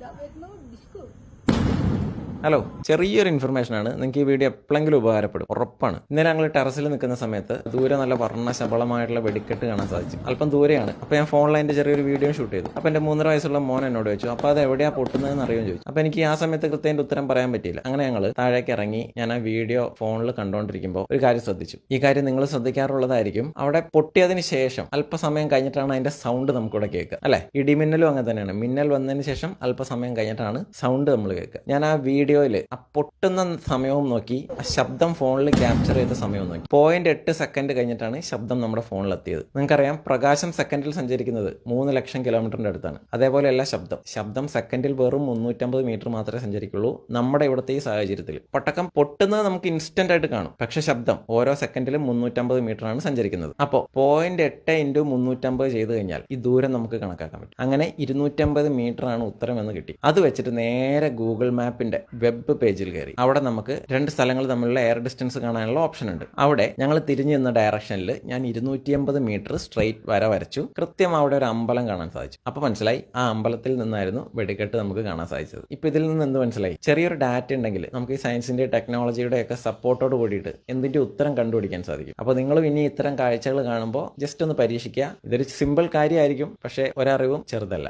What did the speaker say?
dark red mode hello ചെറിയൊരു information ആണ്. നിങ്ങൾക്ക് ഈ വീഡിയോ എപ്പോഴെങ്കിലും ഉപകാരപ്പെടും. ഉറപ്പാണ്. ഇന്നലെ ഞങ്ങൾ ടെറസിൽ നിൽക്കുന്ന സമയത്ത് ദൂരെ നല്ല വർണ ശബളമായിട്ടുള്ള വെടിക്കെട്ട് കാണാൻ സാധിച്ചു. അല്പം ദൂരെയാണ്. അപ്പോൾ ഞാൻ ഫോണിൽ അതിന്റെ ചെറിയൊരു വീഡിയോ ഷൂട്ട് ചെയ്തു. അപ്പോൾ എന്റെ മൂന്നര വയസ്സുള്ള മോൻ എന്നോട് ചോദിച്ചു അപ്പോൾ അത് എവിടെയാ പൊട്ടുന്നതെന്ന് അറിയാൻ ചോദിച്ചു. അപ്പോൾ എനിക്ക് ആ സമയത്ത് കൃത്യമായിട്ട് ഉത്തരം പറയാൻ പറ്റിയില്ല. അങ്ങനെ ഞങ്ങൾ താഴേക്ക് ഇറങ്ങി ഞാൻ ആ വീഡിയോ ഫോണിൽ കണ്ടുകൊണ്ടിരിക്കുമ്പോൾ ഒരു കാര്യം ശ്രദ്ധിച്ചു. ഈ കാര്യം നിങ്ങൾ ശ്രദ്ധിക്കാറുള്ളതായിരിക്കും. അവിടെ പൊട്ടിയതിന് ശേഷം അല്പസമയം കഴിഞ്ഞിട്ടാണ് അതിന്റെ സൗണ്ട് നമുക്കിവിടെ കേൾക്കുക. അല്ലെ? ഇടിമിന്നലും അങ്ങനെ തന്നെയാണ്. മിന്നൽ വന്നതിന് ശേഷം അല്പസമയം കഴിഞ്ഞിട്ടാണ് സൗണ്ട് നമ്മൾ കേൾക്കുക. ഞാൻ ആ വീഡിയോയിൽ ആ പൊട്ടുന്ന സമയവും നോക്കി ആ ശബ്ദം ഫോണിൽ ക്യാപ്ചർ ചെയ്ത സമയവും നോക്കി. പോയിന്റ് എട്ട് സെക്കൻഡ് കഴിഞ്ഞിട്ടാണ് ശബ്ദം നമ്മുടെ ഫോണിൽ എത്തിയത് നിങ്ങൾക്കറിയാം പ്രകാശം സെക്കൻഡിൽ സഞ്ചരിക്കുന്നത് മൂന്ന് ലക്ഷം കിലോമീറ്ററിന്റെ അടുത്താണ്. അതേപോലെയല്ല ശബ്ദം. ശബ്ദം സെക്കൻഡിൽ വെറും മുന്നൂറ്റമ്പത് മീറ്റർ മാത്രമേ സഞ്ചരിക്കുള്ളൂ നമ്മുടെ ഇവിടുത്തെ ഈ സാഹചര്യത്തിൽ. പട്ടക്കം പൊട്ടുന്നത് നമുക്ക് ഇൻസ്റ്റന്റ് ആയിട്ട് കാണും. പക്ഷെ ശബ്ദം ഓരോ സെക്കൻഡിലും മുന്നൂറ്റമ്പത് മീറ്റർ ആണ് സഞ്ചരിക്കുന്നത്. അപ്പോൾ പോയിന്റ് എട്ട് ഇന്റു മുന്നൂറ്റമ്പത് ചെയ്ത് കഴിഞ്ഞാൽ ഈ ദൂരം നമുക്ക് കണക്കാക്കാൻ പറ്റും. അങ്ങനെ ഇരുന്നൂറ്റമ്പത് മീറ്റർ ആണ് ഉത്തരം എന്ന് കിട്ടി. അത് വെച്ചിട്ട് നേരെ ഗൂഗിൾ മാപ്പിന്റെ വെബ് പേജിൽ കയറി. അവിടെ നമുക്ക് രണ്ട് സ്ഥലങ്ങൾ തമ്മിലുള്ള എയർ ഡിസ്റ്റൻസ് കാണാനുള്ള ഓപ്ഷൻ ഉണ്ട്. അവിടെ ഞങ്ങൾ തിരിഞ്ഞു നിന്ന ഡയറക്ഷനിൽ ഞാൻ ഇരുന്നൂറ്റി അമ്പത് മീറ്റർ സ്ട്രെയിറ്റ് വര വരച്ചു. കൃത്യം അവിടെ ഒരു അമ്പലം കാണാൻ സാധിച്ചു. അപ്പൊ മനസ്സിലായി ആ അമ്പലത്തിൽ നിന്നായിരുന്നു വെടിക്കെട്ട് നമുക്ക് കാണാൻ സാധിച്ചത്. ഇപ്പൊ ഇതിൽ നിന്ന് എന്ത് മനസ്സിലായി? ചെറിയൊരു ഡാറ്റ ഉണ്ടെങ്കിൽ നമുക്ക് ഈ സയൻസിന്റെ ടെക്നോളജിയുടെ ഒക്കെ സപ്പോർട്ടോട് കൂടിയിട്ട് എന്തിന്റെ ഉത്തരം കണ്ടുപിടിക്കാൻ സാധിക്കും. അപ്പോൾ നിങ്ങളും ഇനി ഇത്തരം കാഴ്ചകൾ കാണുമ്പോൾ ജസ്റ്റ് ഒന്ന് പരീക്ഷിക്കുക. ഇതൊരു സിമ്പിൾ കാര്യമായിരിക്കും പക്ഷേ ഒരറിവും ചെറുതല്ല.